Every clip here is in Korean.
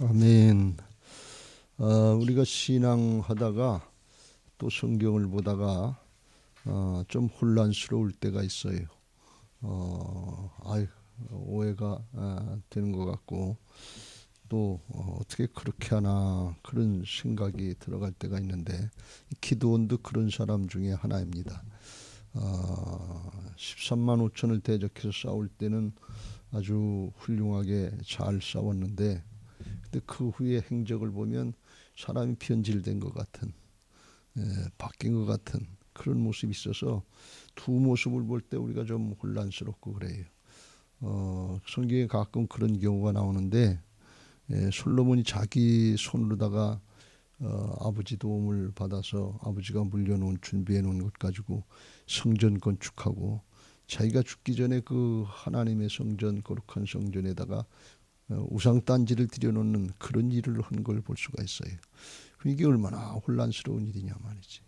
아멘. 어, 우리가 신앙하다가 또 성경을 보다가 어, 좀 혼란스러울 때가 있어요. 어, 아유, 오해가 아, 되는 것 같고 또 어, 어떻게 그렇게 하나 그런 생각이 들어갈 때가 있는데 기도원도 그런 사람 중에 하나입니다. 어, 13만 5천을 대적해서 싸울 때는 아주 훌륭하게 잘 싸웠는데 근데 그 후에 행적을 보면 사람이 변질된 것 같은 예, 바뀐 것 같은 그런 모습이 있어서 두 모습을 볼 때 우리가 좀 혼란스럽고 그래요. 어, 성경에 가끔 그런 경우가 나오는데 예, 솔로몬이 자기 손으로다가 어, 아버지 도움을 받아서 아버지가 물려놓은 준비해 놓은 것 가지고 성전 건축하고 자기가 죽기 전에 그 하나님의 성전 거룩한 성전에다가 어, 우상 단지를 들여놓는 그런 일을 한 걸 볼 수가 있어요. 이게 얼마나 혼란스러운 일이냐 말이지.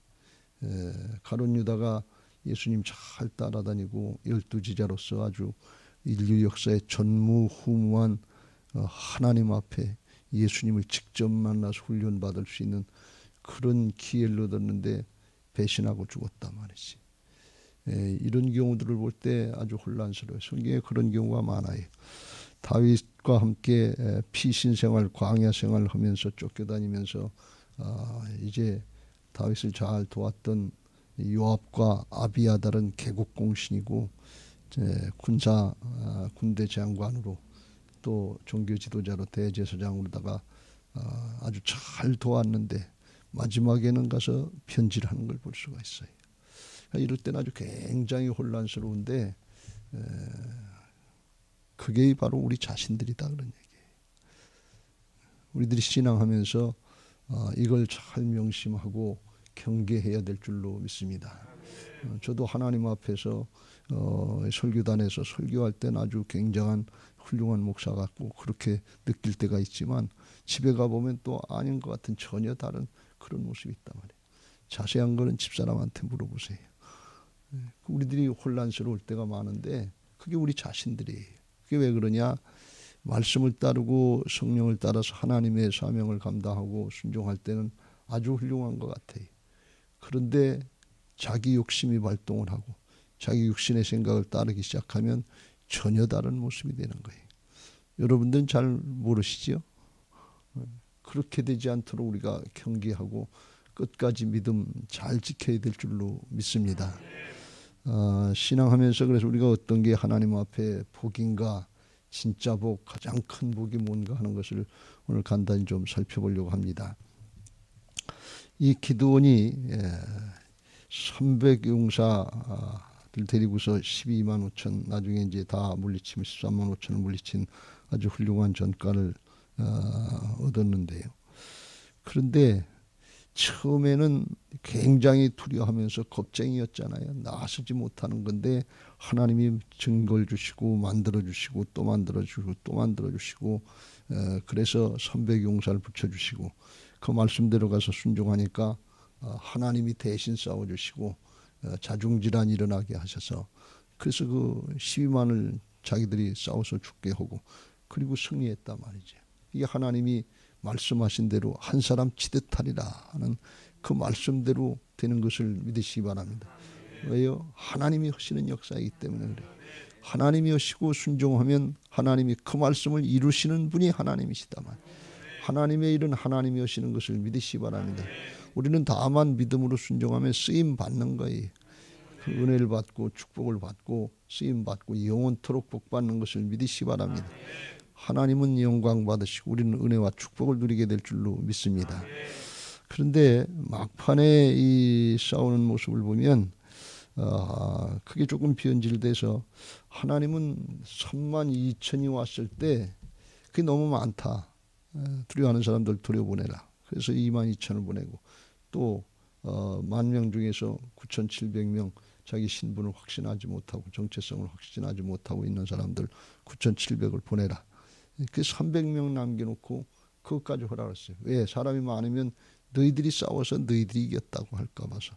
에, 가론 유다가 예수님 잘 따라다니고 열두 지자로서 아주 인류 역사의 전무후무한 어, 하나님 앞에 예수님을 직접 만나서 훈련받을 수 있는 그런 기회를 얻었는데 배신하고 죽었단 말이지. 에, 이런 경우들을 볼 때 아주 혼란스러워요. 성경에 그런 경우가 많아요. 다윗과 함께 피신 생활, 광야 생활을 하면서 쫓겨다니면서 아, 이제 다윗을 잘 도왔던 요압과 아비아달은 개국 공신이고 군사 아, 군대 장관으로 또 종교 지도자로 대제사장으로다가 아, 아주 잘 도왔는데 마지막에는 가서 편지를 하는 걸 볼 수가 있어요. 그러니까 이럴 때는 아주 굉장히 혼란스러운데 그게 바로 우리 자신들이다 그런 얘기예요. 우리들이 신앙하면서 어, 이걸 잘 명심하고 경계해야 될 줄로 믿습니다. 어, 저도 하나님 앞에서 어, 설교단에서 설교할 때는 아주 굉장한 훌륭한 목사 같고 그렇게 느낄 때가 있지만 집에 가 보면 또 아닌 것 같은 전혀 다른 그런 모습이 있단 말이에요. 자세한 거는 집사람한테 물어보세요. 예, 우리들이 혼란스러울 때가 많은데 그게 우리 자신들이에요. 그게 왜 그러냐? 말씀을 따르고 성령을 따라서 하나님의 사명을 감당하고 순종할 때는 아주 훌륭한 것 같아요. 그런데 자기 욕심이 발동을 하고 자기 육신의 생각을 따르기 시작하면 전혀 다른 모습이 되는 거예요. 여러분들은 잘 모르시죠? 그렇게 되지 않도록 우리가 경계하고 끝까지 믿음 잘 지켜야 될 줄로 믿습니다. 어, 신앙하면서 그래서 우리가 어떤 게 하나님 앞에 복인가 진짜 복 가장 큰 복이 뭔가 하는 것을 오늘 간단히 좀 살펴보려고 합니다. 이 기도원이 300용사를 데리고서 12만 5천 나중에 이제 다 물리치면 13만 5천을 물리친 아주 훌륭한 전가를 어, 얻었는데요. 그런데 처음에는 굉장히 두려워하면서 겁쟁이였잖아요. 나서지 못하는 건데 하나님이 증거를 주시고 만들어 주시고 또 만들어 주시고 또 만들어 주시고 어, 그래서 선백 용사를 붙여 주시고 그 말씀대로 가서 순종하니까 어, 하나님이 대신 싸워 주시고 어, 자중 질환 일어나게 하셔서 그래서 그 12만을 자기들이 싸워서 죽게 하고 그리고 승리했단 말이죠. 이게 하나님이 말씀하신 대로 한 사람 치듯하리라 하는 그 말씀대로 되는 것을 믿으시기 바랍니다. 왜요? 하나님이 하시는 역사이기 때문에 그래요. 하나님이 하시고 순종하면 하나님이 그 말씀을 이루시는 분이 하나님이시다만 하나님의 일은 하나님이 하시는 것을 믿으시기 바랍니다. 우리는 다만 믿음으로 순종하면 쓰임 받는 거예요. 그 은혜를 받고 축복을 받고 쓰임 받고 영원토록 복 받는 것을 믿으시기 바랍니다. 하나님은 영광 받으시고 우리는 은혜와 축복을 누리게 될 줄로 믿습니다. 그런데 막판에 이 싸우는 모습을 보면 어, 그게 조금 변질돼서 하나님은 3만 2천이 왔을 때 그게 너무 많다. 두려워하는 사람들 두려보내라. 그래서 2만 2천을 보내고 또 어, 만명 중에서 9,700명 자기 신분을 확신하지 못하고 정체성을 확신하지 못하고 있는 사람들 9,700을 보내라. 그 300명 남겨놓고 그것까지 허락 했어요. 왜? 사람이 많으면 너희들이 싸워서 너희들이 이겼다고 할까 봐서.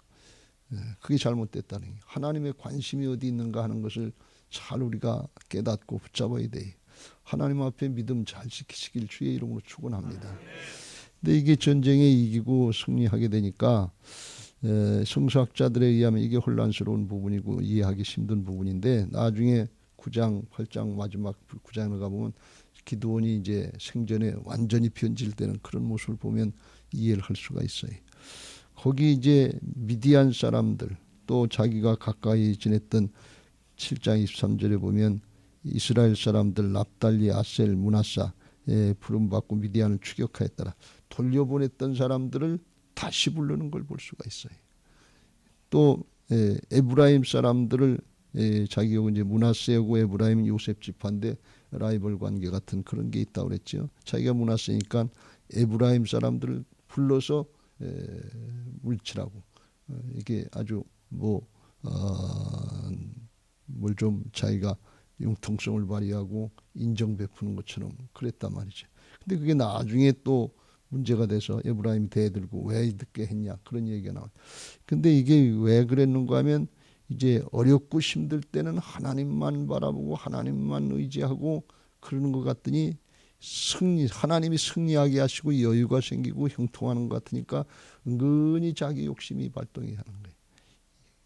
예, 그게 잘못됐다는 게 하나님의 관심이 어디 있는가 하는 것을 잘 우리가 깨닫고 붙잡아야 돼. 하나님 앞에 믿음 잘 지키시길 주의 이름으로 축원합니다. 근데 이게 전쟁에 이기고 승리하게 되니까 에, 성서학자들에 의하면 이게 혼란스러운 부분이고 이해하기 힘든 부분인데 나중에 9장, 8장 마지막 9장에 가보면 기도원이 이제 생전에 완전히 변질되는 그런 모습을 보면 이해를 할 수가 있어요. 거기 이제 미디안 사람들 또 자기가 가까이 지냈던 7장 23절에 보면 이스라엘 사람들 납달리 아셀 문하사 예, 부름받고 미디안을 추격하였더라. 돌려보냈던 사람들을 다시 부르는 걸 볼 수가 있어요. 또 예, 에브라임 사람들을 예, 자기가 이제 문하세고 에브라임 요셉 집파인데 라이벌 관계 같은 그런 게 있다고 그랬죠. 자기가 문하세니까 에브라임 사람들을 불러서 에, 물치라고 어, 이게 아주 뭐 어, 뭘좀 자기가 융통성을 발휘하고 인정 베푸는 것처럼 그랬단 말이죠. 근데 그게 나중에 또 문제가 돼서 에브라임이 대들고 왜 늦게 했냐 그런 얘기가 나와요. 근데 이게 왜 그랬는가 하면 이제 어렵고 힘들 때는 하나님만 바라보고 하나님만 의지하고 그러는 것 같더니 승리 하나님이 승리하게 하시고 여유가 생기고 형통하는 것 같으니까 은근히 자기 욕심이 발동이 하는 거예요.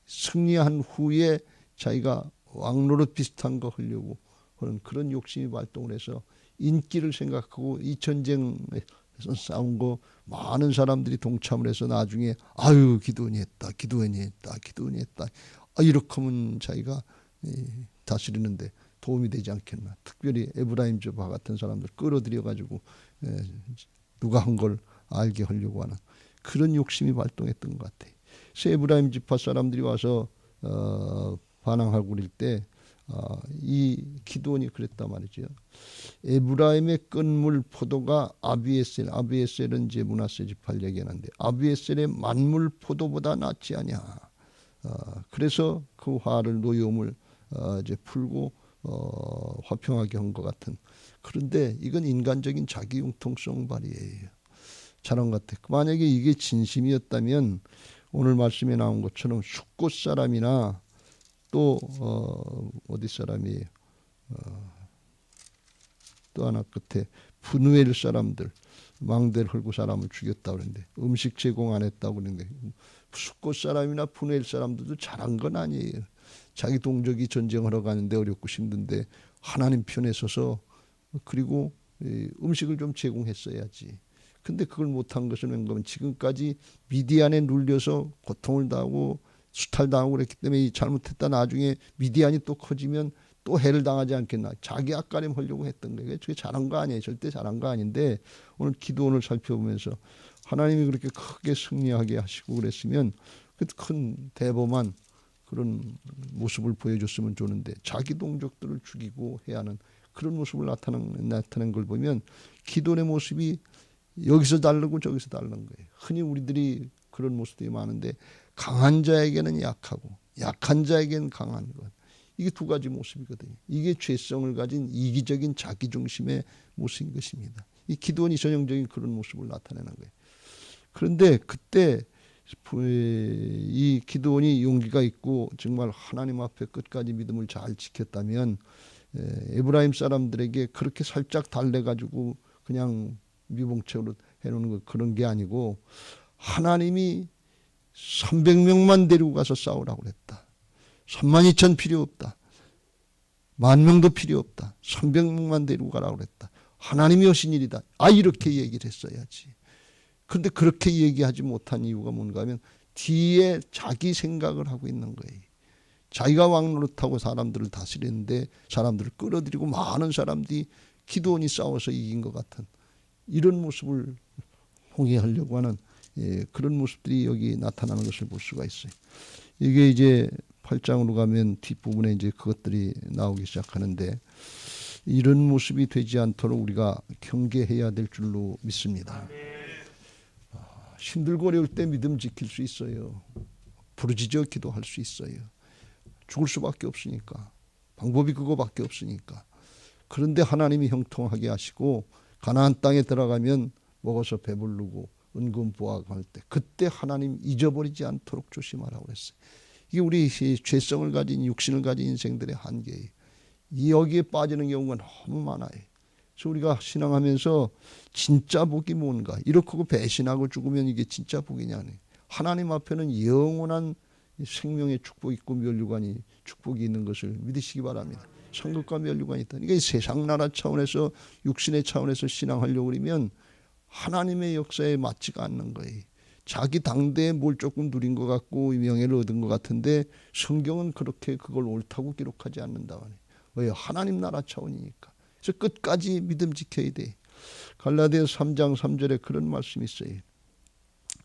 승리한 후에 자기가 왕노릇 비슷한 거 하려고 하는 그런 욕심이 발동을 해서 인기를 생각하고 이 전쟁에서 싸운 거 많은 사람들이 동참을 해서 나중에 아유 기도원이 했다 기도원이 했다 기도원이 했다 아, 이렇게 하면 자기가 다스리는데 도움이 되지 않겠나. 특별히 에브라임 저바 같은 사람들 끌어들여 가지고 누가 한 걸 알게 하려고 하는 그런 욕심이 발동했던 것 같아요. 에브라임 지파 사람들이 와서 어, 반항하고 그럴 때 어, 이 기도원이 그랬단 말이죠. 에브라임의 끈물 포도가 아비에셀, 아비에셀은 이제 문하세 지파를 얘기하는데 아비에셀의 만물 포도보다 낫지 않냐. 어, 그래서 그 화를 노여움을 어, 이제 풀고 어, 화평하게 한 것 같은 그런데 이건 인간적인 자기 융통성 발휘예요. 자랑 같아. 만약에 이게 진심이었다면 오늘 말씀에 나온 것처럼 숙곳 사람이나 또 어, 어디 사람이 어, 또 하나 끝에 분우엘 사람들 망대를 헐고 사람을 죽였다 그러는데 음식 제공 안 했다고 그러는데 숙곳 사람이나 분우엘 사람들도 잘한 건 아니에요. 자기 동족이 전쟁하러 가는데 어렵고 힘든데 하나님 편에 서서 그리고 음식을 좀 제공했어야지. 근데 그걸 못한 것은 왠가면 지금까지 미디안에 눌려서 고통을 당하고 수탈당하고 그랬기 때문에 잘못했다 나중에 미디안이 또 커지면 또 해를 당하지 않겠나. 자기 앞가림 하려고 했던 거예요. 그게 잘한 거 아니에요. 절대 잘한 거 아닌데 오늘 기도원을 살펴보면서 하나님이 그렇게 크게 승리하게 하시고 그랬으면 그큰 대범한 그런 모습을 보여줬으면 좋는데 자기 동족들을 죽이고 해야 하는 그런 모습을 나타낸, 나타낸 걸 보면 기도의 모습이 여기서 다르고 저기서 다른 거예요. 흔히 우리들이 그런 모습들이 많은데 강한 자에게는 약하고 약한 자에게는 강한 것. 이게 두 가지 모습이거든요. 이게 죄성을 가진 이기적인 자기 중심의 모습인 것입니다. 이 기도원이 전형적인 그런 모습을 나타내는 거예요. 그런데 그때 이 기도원이 용기가 있고 정말 하나님 앞에 끝까지 믿음을 잘 지켰다면 에브라임 사람들에게 그렇게 살짝 달래가지고 그냥 미봉책으로 해놓는 거 그런 게 아니고 하나님이 300명만 데리고 가서 싸우라고 그랬다. 3만 2천 필요 없다. 만 명도 필요 없다. 300명만 데리고 가라고 그랬다. 하나님이 하신 일이다. 아 이렇게 얘기를 했어야지. 그런데 그렇게 얘기하지 못한 이유가 뭔가 하면 뒤에 자기 생각을 하고 있는 거예요. 자기가 왕노릇하고 사람들을 다스리는데 사람들을 끌어들이고 많은 사람들이 기도원이 싸워서 이긴 것 같은 이런 모습을 홍해하려고 하는 예, 그런 모습들이 여기 나타나는 것을 볼 수가 있어요. 이게 이제 8장으로 가면 뒷부분에 이제 그것들이 나오기 시작하는데 이런 모습이 되지 않도록 우리가 경계해야 될 줄로 믿습니다. 힘들고 어려울 때 믿음 지킬 수 있어요. 부르짖어 기도할 수 있어요. 죽을 수밖에 없으니까. 방법이 그거밖에 없으니까. 그런데 하나님이 형통하게 하시고 가나안 땅에 들어가면 먹어서 배부르고 은근 보아할 때 그때 하나님 잊어버리지 않도록 조심하라고 그랬어요. 이게 우리 죄성을 가진 육신을 가진 인생들의 한계예요. 이 여기에 빠지는 경우가 너무 많아요. 그래서 우리가 신앙하면서 진짜 복이 뭔가 이렇게 하고 배신하고 죽으면 이게 진짜 복이냐 하나님 앞에는 영원한 생명의 축복이 있고 멸류관이 축복이 있는 것을 믿으시기 바랍니다. 천국과 멸류관이 있다. 이게 세상 나라 차원에서 육신의 차원에서 신앙하려고 그러면 하나님의 역사에 맞지가 않는 거예요. 자기 당대에 뭘 조금 누린 것 같고 명예를 얻은 것 같은데 성경은 그렇게 그걸 옳다고 기록하지 않는다. 왜 하나님 나라 차원이니까. 그래서 끝까지 믿음 지켜야 돼. 갈라디아 3장 3절에 그런 말씀이 있어요.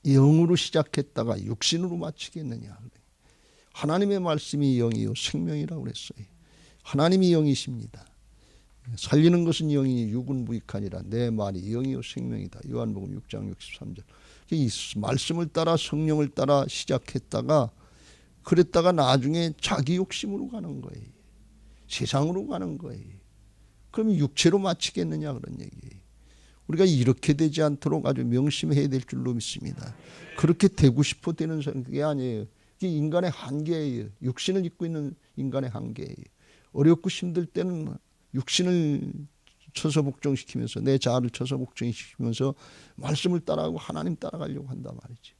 영으로 시작했다가 육신으로 마치겠느냐. 하나님의 말씀이 영이요 생명이라고 그랬어요. 하나님이 영이십니다. 살리는 것은 영이니 육은 무익하니라 내 말이 영이요 생명이다. 요한복음 6장 63절. 이 말씀을 따라 성령을 따라 시작했다가 그랬다가 나중에 자기 욕심으로 가는 거예요. 세상으로 가는 거예요. 그럼 육체로 마치겠느냐 그런 얘기예요. 우리가 이렇게 되지 않도록 아주 명심해야 될 줄로 믿습니다. 그렇게 되고 싶어 되는 게 아니에요. 이게 인간의 한계예요. 육신을 입고 있는 인간의 한계예요. 어렵고 힘들 때는 육신을 쳐서 복종시키면서 내 자아를 쳐서 복종시키면서 말씀을 따라가고 하나님 따라가려고 한단 말이지.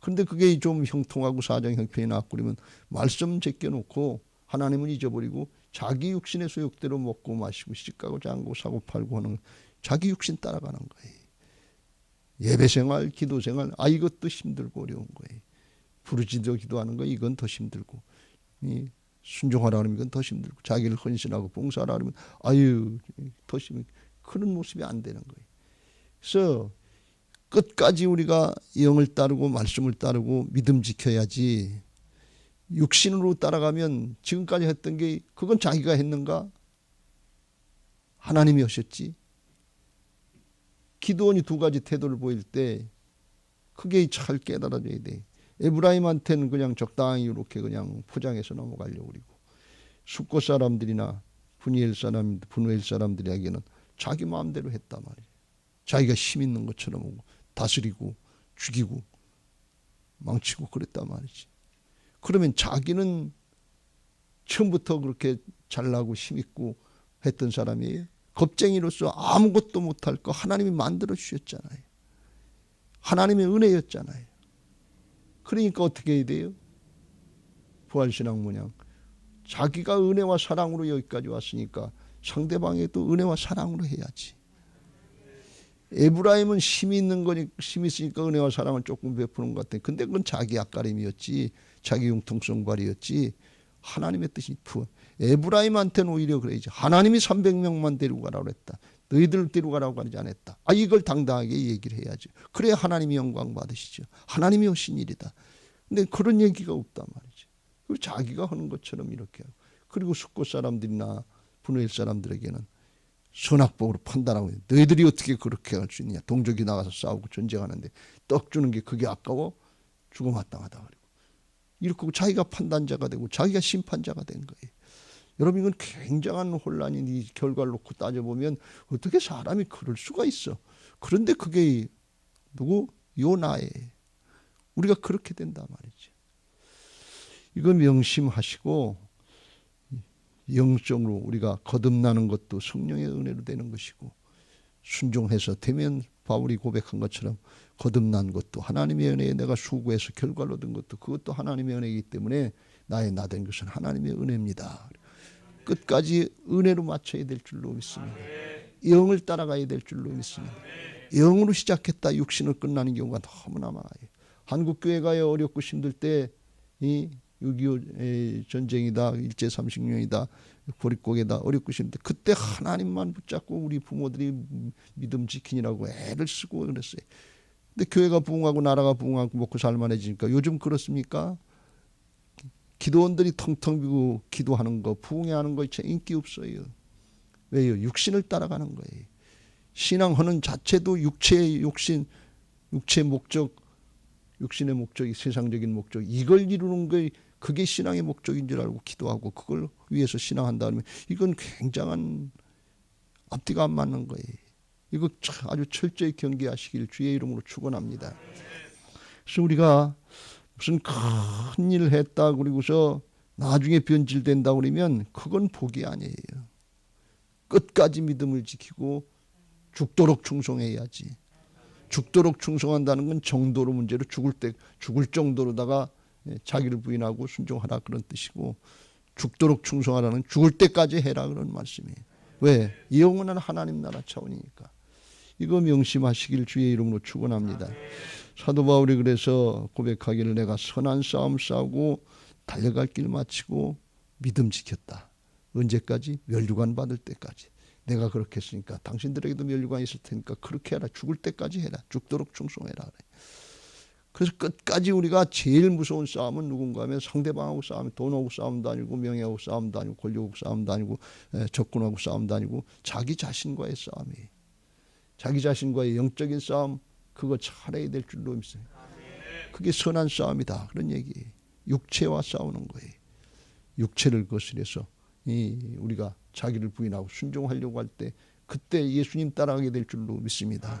그런데 그게 좀 형통하고 사정 형편이 나고 그러면 말씀 제껴놓고 하나님은 잊어버리고 자기 육신의 소욕대로 먹고 마시고 시집가고 장고 사고 팔고 하는 자기 육신 따라가는 거예요. 예배 생활, 기도 생활, 아 이것도 힘들고 어려운 거예요. 부르짖어 기도하는 거 이건 더 힘들고 이 순종하라 그러면 이건 더 힘들고 자기를 헌신하고 봉사하라 그러면 아유 더 힘. 그런 모습이 안 되는 거예요. 그래서 끝까지 우리가 영을 따르고 말씀을 따르고 믿음 지켜야지 육신으로 따라가면 지금까지 했던 게 그건 자기가 했는가? 하나님이 하셨지. 기도원이 두 가지 태도를 보일 때 크게 잘 깨달아줘야 돼. 에브라임한테는 그냥 적당히 이렇게 그냥 포장해서 넘어가려고 그리고 숙고 사람들이나 분이엘 사람, 분우엘 사람들에게는 자기 마음대로 했단 말이에요. 자기가 힘 있는 것처럼 다스리고 죽이고 망치고 그랬단 말이지. 그러면 자기는 처음부터 그렇게 잘나고 힘있고 했던 사람이에요. 겁쟁이로서 아무것도 못할 거 하나님이 만들어 주셨잖아요. 하나님의 은혜였잖아요. 그러니까 어떻게 해야 돼요? 부활신앙 모양. 자기가 은혜와 사랑으로 여기까지 왔으니까 상대방에도 은혜와 사랑으로 해야지. 에브라임은 힘이 있는 거니 힘이 있으니까 은혜와 사랑을 조금 베푸는 것 같아. 근데 그건 자기 앞가림이었지, 자기 융통성 발이었지. 하나님의 뜻이 부. 에브라임한테는 오히려 그래야지. 하나님이 300명만 데리고 가라고 했다. 너희들 데리고 가라고 하지 않았다. 아 이걸 당당하게 얘기를 해야죠. 그래야 하나님이 영광 받으시죠. 하나님이 하신 일이다. 근데 그런 얘기가 없단. 그리고 자기가 하는 것처럼 이렇게 하고. 그리고 숙고 사람들이나 분노일 사람들에게는 선악복으로 판단하고 너희들이 어떻게 그렇게 할 수 있느냐. 동족이 나가서 싸우고 전쟁하는데 떡 주는 게 그게 아까워 죽어마땅하다 그리고 이렇게 자기가 판단자가 되고 자기가 심판자가 된 거예요. 여러분 이건 굉장한 혼란이 이 결과를 놓고 따져보면 어떻게 사람이 그럴 수가 있어. 그런데 그게 누구? 요나에 우리가 그렇게 된단 말이죠. 이거 명심하시고 영적으로 우리가 거듭나는 것도 성령의 은혜로 되는 것이고 순종해서 되면 바울이 고백한 것처럼 거듭난 것도 하나님의 은혜에 내가 수고해서 결과를 얻은 것도 그것도 하나님의 은혜이기 때문에 나의 나된 것은 하나님의 은혜입니다. 끝까지 은혜로 맞춰야 될 줄로 믿습니다. 영을 따라가야 될 줄로 믿습니다. 영으로 시작했다 육신을 끝나는 경우가 너무나 많아요. 한국 교회가 어렵고 힘들 때 이 6.25 전쟁이다 일제 30년이다 고립국이다 어렵고 힘들 때 그때 하나님만 붙잡고 우리 부모들이 믿음 지키느라고 애를 쓰고 그랬어요. 근데 교회가 부흥하고 나라가 부흥하고 먹고 살만해지니까 요즘 그렇습니까? 기도원들이 텅텅 비고 기도하는 거, 부흥회하는 거 인기 없어요. 왜요? 육신을 따라가는 거예요. 신앙하는 자체도 육체의 욕심, 육체의 목적, 육신의 목적이 세상적인 목적, 이걸 이루는 게 그게 신앙의 목적인 줄 알고 기도하고 그걸 위해서 신앙한다 면 이건 굉장한 앞뒤가 안 맞는 거예요. 이거 아주 철저히 경계하시길 주의 이름으로 축원합니다. 그래서 우리가 무슨 큰 일을 했다 그리고서 나중에 변질된다 그러면 그건 복이 아니에요. 끝까지 믿음을 지키고 죽도록 충성해야지. 죽도록 충성한다는 건 정도로 문제로 죽을 때 죽을 정도로다가 예, 자기를 부인하고 순종하라 그런 뜻이고 죽도록 충성하라는 죽을 때까지 해라 그런 말씀이에요. 왜? 영원한 하나님 나라 차원이니까. 이거 명심하시길 주의 이름으로 축원합니다. 사도 바울이 그래서 고백하기를 내가 선한 싸움 싸우고 달려갈 길 마치고 믿음 지켰다. 언제까지? 멸류관 받을 때까지. 내가 그렇게 했으니까 당신들에게도 멸류관 있을 테니까 그렇게 해라. 죽을 때까지 해라. 죽도록 충성해라. 그래. 그래서 끝까지 우리가 제일 무서운 싸움은 누군가 하면 상대방하고 싸움, 돈하고 싸움도 아니고 명예하고 싸움도 아니고 권력하고 싸움도 아니고 에, 적군하고 싸움도 아니고 자기 자신과의 싸움이에요. 자기 자신과의 영적인 싸움 그거 잘해야 될 줄로 믿어요. 그게 선한 싸움이다. 그런 얘기예요. 육체와 싸우는 거예요. 육체를 거스려서 이 우리가 자기를 부인하고 순종하려고 할 때 그때 예수님 따라가게 될 줄로 믿습니다.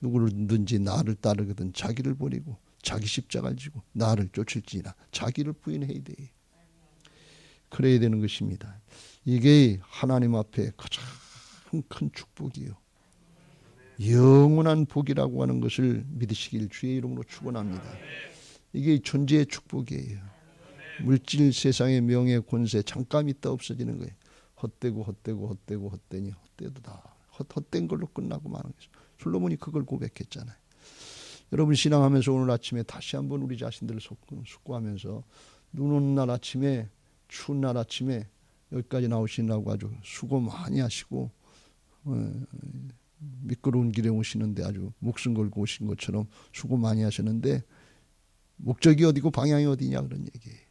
누구든지 나를 따르거든 자기를 버리고 자기 십자가를 지고 나를 쫓을지나 자기를 부인해야 돼. 그래야 되는 것입니다. 이게 하나님 앞에 가장 큰 축복이요. 영원한 복이라고 하는 것을 믿으시길 주의 이름으로 축원합니다. 이게 존재의 축복이에요. 물질 세상의 명예 권세 잠깐 있다 없어지는 거예요. 헛되고 헛되고 헛되고 헛되니 헛되도 다 헛, 헛된 걸로 끝나고 마는 거죠. 솔로몬이 그걸 고백했잖아요. 여러분 신앙하면서 오늘 아침에 다시 한번 우리 자신들을 숙고하면서 눈 오는 날 아침에 추운 날 아침에 여기까지 나오시느라고 아주 수고 많이 하시고 어, 미끄러운 길에 오시는데 아주 목숨 걸고 오신 것처럼 수고 많이 하셨는데 목적이 어디고 방향이 어디냐 그런 얘기예요.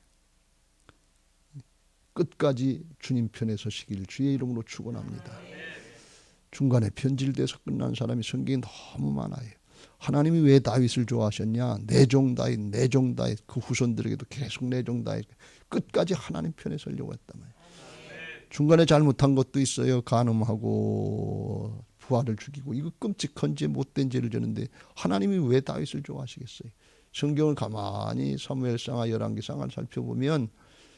끝까지 주님 편에 서시길 주의 이름으로 축원합니다. 중간에 편질돼서 끝난 사람이 성경에 너무 많아요. 하나님이 왜 다윗을 좋아하셨냐? 내종 다윗, 내종 다윗 그 후손들에게도 계속 내종 다윗 끝까지 하나님 편에 서려고 했단 말이에요. 중간에 잘못한 것도 있어요. 간음하고 부하를 죽이고 이거 끔찍한 죄 못된 죄를 졌는데 하나님이 왜 다윗을 좋아하시겠어요? 성경을 가만히 사무엘상하 열왕기상을 살펴보면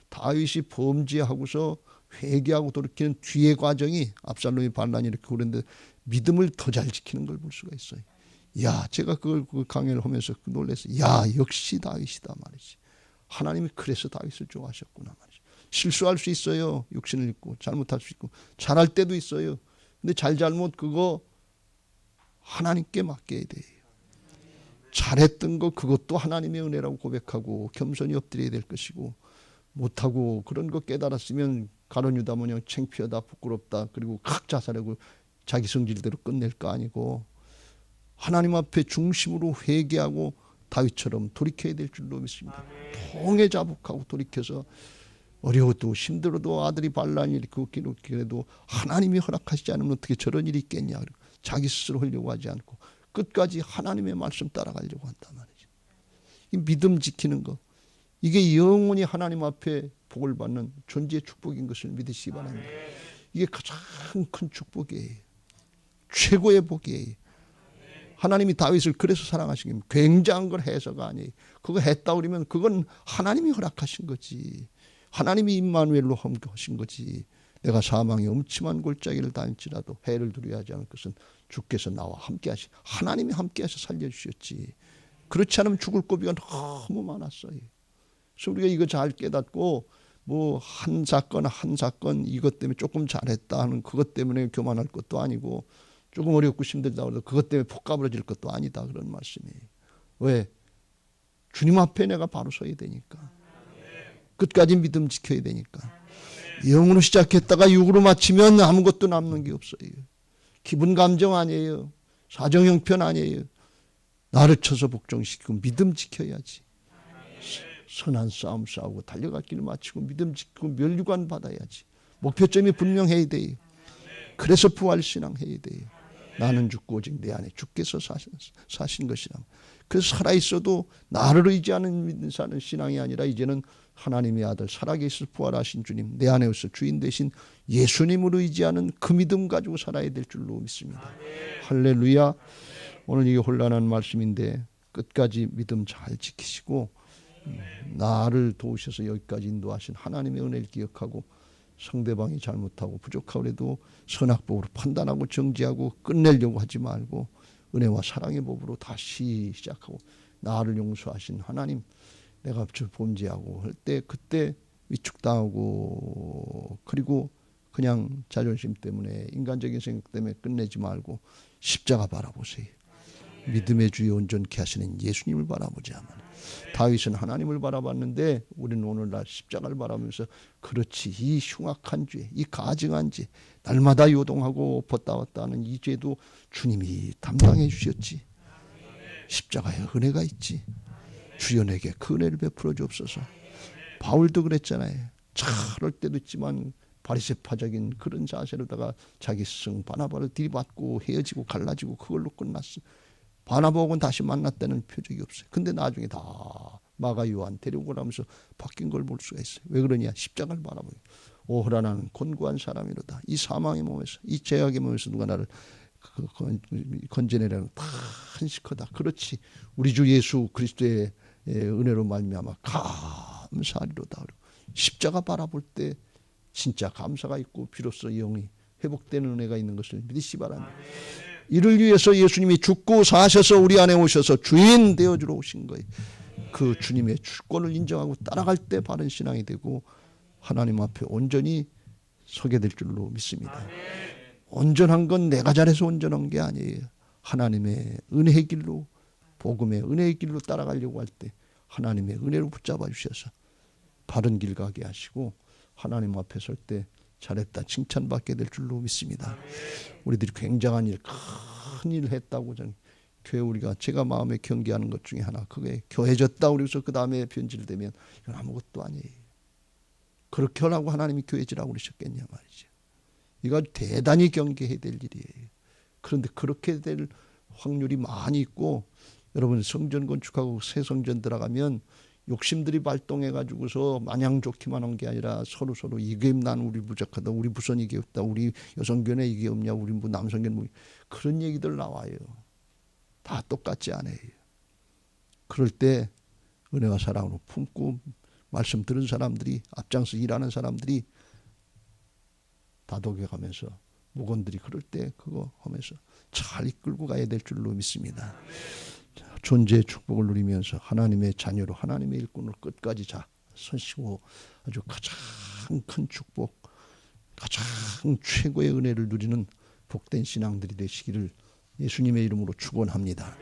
다윗이 범죄하고서 회개하고 돌이키는 뒤의 과정이 압살롬이 반란이 이렇게 그런데 믿음을 더 잘 지키는 걸 볼 수가 있어요. 야, 제가 그걸 그 강연을 하면서 놀랐어요. 야, 역시 다윗이다 말이지. 하나님이 그래서 다윗을 좋아하셨구나 말이지. 실수할 수 있어요. 육신을 입고 잘못할 수 있고 잘할 때도 있어요. 근데 잘잘못 그거 하나님께 맡겨야 돼요. 잘했던 거 그것도 하나님의 은혜라고 고백하고 겸손히 엎드려야 될 것이고 못하고 그런 거 깨달았으면 가론 유다 모양 창피하다 부끄럽다 그리고 각 자 살하고 자기 성질대로 끝낼 거 아니고 하나님 앞에 중심으로 회개하고 다윗처럼 돌이켜야 될 줄로 믿습니다. 통해 자복하고 돌이켜서 어려워도 힘들어도 아들이 반란이 이렇게 웃기도 하나님이 허락하시지 않으면 어떻게 저런 일이 있겠냐. 자기 스스로 하려고 하지 않고 끝까지 하나님의 말씀 따라가려고 한단 말이죠. 이 믿음 지키는 거. 이게 영원히 하나님 앞에 복을 받는 존재의 축복인 것을 믿으시기 바랍니다. 이게 가장 큰 축복이에요. 최고의 복이에요. 하나님이 다윗을 그래서 사랑하신 게 굉장한 걸 해서가 아니에요. 그거 했다 그러면 그건 하나님이 허락하신 거지. 하나님이 임마누엘로 함께하신 거지. 내가 사망의 엄침한 골짜기를 다닐지라도 해를 두려워하지 않을 것은 주께서 나와 함께하시. 하나님이 함께해서 살려주셨지. 그렇지 않으면 죽을 고비가 너무 많았어요. 그래서 우리가 이거 잘 깨닫고 뭐 한 사건 한 사건 이것 때문에 조금 잘했다 하는 그것 때문에 교만할 것도 아니고 조금 어렵고 힘들다 그래도 그것 때문에 폭가부러질 것도 아니다 그런 말씀이에요. 왜? 주님 앞에 내가 바로 서야 되니까. 끝까지 믿음 지켜야 되니까. 영으로 시작했다가 육으로 마치면 아무것도 남는 게 없어요. 기분 감정 아니에요. 사정 형편 아니에요. 나를 쳐서 복종시키고 믿음 지켜야지. 선한 싸움 싸우고 달려갈 길 마치고 믿음 지키고 멸류관 받아야지. 목표점이 분명해야 돼요. 그래서 부활신앙 해야 돼요. 나는 죽고 오직 내 안에 주께서 사신, 사신 것이라. 그래서 살아있어도 나를 의지하는 믿는 사는 신앙이 아니라 이제는 하나님의 아들 살아계셔 부활하신 주님 내 안에서 주인 되신 예수님을 의지하는 그 믿음 가지고 살아야 될 줄로 믿습니다. 할렐루야. 오늘 이게 혼란한 말씀인데 끝까지 믿음 잘 지키시고 음, 나를 도우셔서 여기까지 인도하신 하나님의 은혜를 기억하고 상대방이 잘못하고 부족하더라도 선악법으로 판단하고 정지하고 끝내려고 하지 말고 은혜와 사랑의 법으로 다시 시작하고 나를 용서하신 하나님 내가 저 범죄하고 할 때 그때 위축당하고 그리고 그냥 자존심 때문에 인간적인 생각 때문에 끝내지 말고 십자가 바라보세요. 믿음의 주여 온전케 하시는 예수님을 바라보자면 다윗은 하나님을 바라봤는데 우리는 오늘날 십자가를 바라보면서 그렇지 이 흉악한 죄, 이 가증한 죄, 날마다 요동하고 벗다 왔다 하는 이 죄도 주님이 담당해 주셨지. 십자가에 은혜가 있지. 주여 내게 그 은혜를 베풀어 주옵소서. 바울도 그랬잖아요. 잘할 때도 있지만 바리새파적인 그런 자세로다가 자기 스승 바나바를 들이받고 헤어지고 갈라지고 그걸로 끝났어. 바나바하고는 다시 만났다는 표적이 없어요. 근데 나중에 다 마가 요한 데리고 나면서 바뀐 걸 볼 수가 있어요. 왜 그러냐? 십자가를 바라보요. 오호라 나는 곤고한 사람이로다. 이 사망의 몸에서 이 죄악의 몸에서 누가 나를 그 건- 건져내라는 다 한식하다. 그렇지. 우리 주 예수 그리스도의 예, 은혜로 말미암아 감사하리로다. 십자가 바라볼 때 진짜 감사가 있고 비로소 영이 회복되는 은혜가 있는 것을 믿으시 바랍니다. 이를 위해서 예수님이 죽고 사셔서 우리 안에 오셔서 주인 되어주러 오신 거예요. 그 주님의 주권을 인정하고 따라갈 때 바른 신앙이 되고 하나님 앞에 온전히 서게 될 줄로 믿습니다. 온전한 건 내가 잘해서 온전한 게 아니에요. 하나님의 은혜의 길로 복음의 은혜의 길로 따라가려고 할 때 하나님의 은혜로 붙잡아 주셔서 바른 길 가게 하시고 하나님 앞에 설 때 잘했다 칭찬받게 될 줄로 믿습니다. 우리들이 굉장한 일, 큰 일을 했다고 저는 교회 우리가 제가 마음에 경계하는 것 중에 하나 그게 교회졌다 그래서 그 다음에 변질되면 이건 아무것도 아니에요. 그렇게 하라고 하나님이 교회지라고 그러셨겠냐 말이죠. 이거 대단히 경계해야 될 일이에요. 그런데 그렇게 될 확률이 많이 있고 여러분 성전 건축하고 새 성전 들어가면 욕심들이 발동해 가지고서 마냥 좋기만 한 게 아니라 서로 서로 이게 난 우리 부족하다 우리 부선 이게 없다 우리 여성견에 이게 없냐 우리 뭐 남성견 뭐 그런 얘기들 나와요 다 똑같지 않아요 그럴 때 은혜와 사랑으로 품고 말씀 들은 사람들이 앞장서 일하는 사람들이 다독여 가면서 목원들이 그럴 때 그거 하면서 잘 이끌고 가야 될 줄로 믿습니다. 자, 존재의 축복을 누리면서 하나님의 자녀로 하나님의 일꾼으로 끝까지 자 서시고 아주 가장 큰 축복, 가장 최고의 은혜를 누리는 복된 신앙들이 되시기를 예수님의 이름으로 축원합니다.